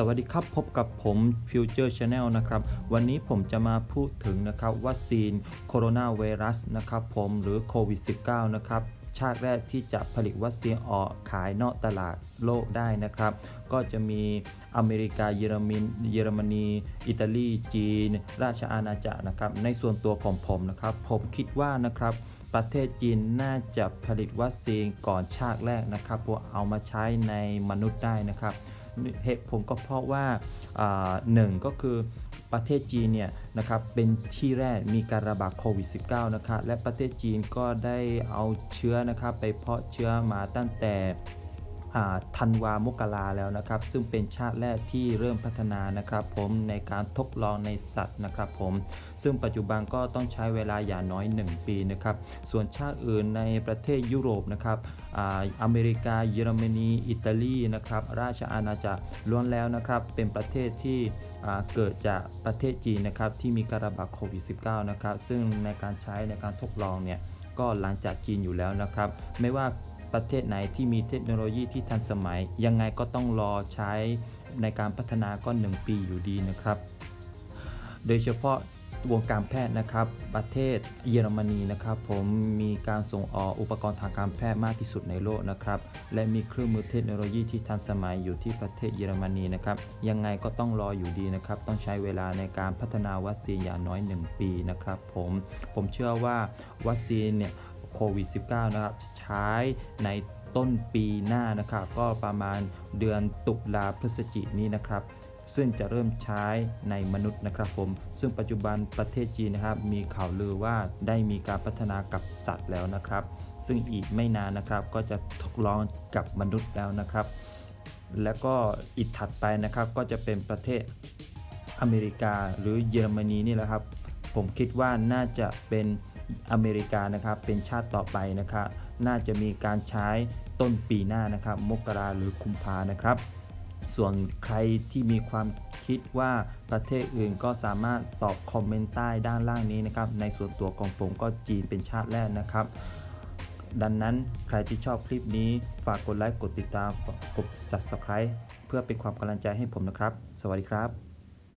สวัสดีครับพบกับผม Future Channel นะครับ วันนี้ผมจะมาพูดถึงนะครับวัคซีนโคโรนาไวรัสนะครับผมหรือโควิด -19 นะครับชาติแรกที่จะผลิตวัคซีนออกขายนอกตลาดโลกได้นะครับ ก็จะมีอเมริกาเยอรมนเยอรมนี อิตาลีจีน ราชอาณาจักรนะครับ ในส่วนตัวของผมนะครับ ผมคิดว่านะครับ ประเทศจีนน่าจะผลิตวัคซีนก่อนชาติแรกนะครับพื่อเอามาใช้ในมนุษย์ได้นะครับ เหตุผลก็เพราะว่าหนึ่งก็คือประเทศจีนเนี่ยนะครับเป็นที่แรกมีการระบาดโควิด -19 นะครับและประเทศจีนก็ได้เอาเชื้อนะครับไปเพาะเชื้อมาตั้งแต่ ธันวามกราแล้วนะครับ ซึ่งเป็นชาติแรกที่เริ่มพัฒนานะครับ ผมในการทดลองในสัตว์นะครับผมซึ่งปัจจุบันก็ต้องใช้เวลาอย่างน้อย 1 ปีนะครับ ส่วนชาติอื่นในประเทศยุโรปนะครับออเมริกา เยอรมนี อิตาลีนะครับ ราชอาณาจักรล้วนแล้วนะครับ เป็นประเทศที่เกิดจากประเทศจีนนะครับ ที่มีการระบาดโควิด -19 นะครับ ซึ่งในการใช้ในการทดลองเนี่ยก็หลังจากจีนอยู่แล้วนะครับ ไม่ว่า ประเทศไหนที่มีเทคโนโลยีที่ทันสมัย ยังไงก็ต้องรอใช้ในการพัฒนาก็ 1 ปีอยู่ดีนะครับ โดยเฉพาะวงการแพทย์นะครับ ประเทศเยอรมนีนะครับ ผมมีการส่งออกอุปกรณ์ทางการแพทย์มากที่สุดในโลกนะครับ และมีเครื่องมือเทคโนโลยีที่ทันสมัยอยู่ที่ประเทศเยอรมนีนะครับ ยังไงก็ต้องรออยู่ดีนะครับ ต้องใช้เวลาในการพัฒนาวัคซีนอย่างน้อย 1 ปีนะครับ ผมผมเชื่อว่าวัคซีนเนี่ย โควิด -19 นะครับใช้ในต้นปีหน้านะครับ ก็ประมาณเดือนตุลาพฤศจิกนี้นะครับ ซึ่งจะเริ่มใช้ในมนุษย์นะครับผม ซึ่งปัจจุบันประเทศจีนนะครับ มีข่าวลือว่าได้มีการพัฒนากับสัตว์แล้วนะครับ ซึ่งอีกไม่นานนะครับ ก็จะทดลองกับมนุษย์แล้วนะครับ แล้วก็อีกถัดไปนะครับ ก็จะเป็นประเทศอเมริกาหรือเยอรมนีนี่แหละครับ ผมคิดว่าน่าจะเป็น อเมริกานะครับเป็นชาติต่อไปนะครับ น่าจะมีการใช้ต้นปีหน้านะครับ มกราหรือคุมภานะครับ ส่วนใครที่มีความคิดว่าประเทศอื่นก็สามารถตอบคอมเมนต์ใต้ด้านล่างนี้นะครับ ในส่วนตัวของผมก็จีนเป็นชาติแรกนะครับ ดังนั้นใครที่ชอบคลิปนี้ฝากกดไลค์กดติดตามกด subscribe เพื่อเป็นความกำลังใจให้ผมนะครับ สวัสดีครับ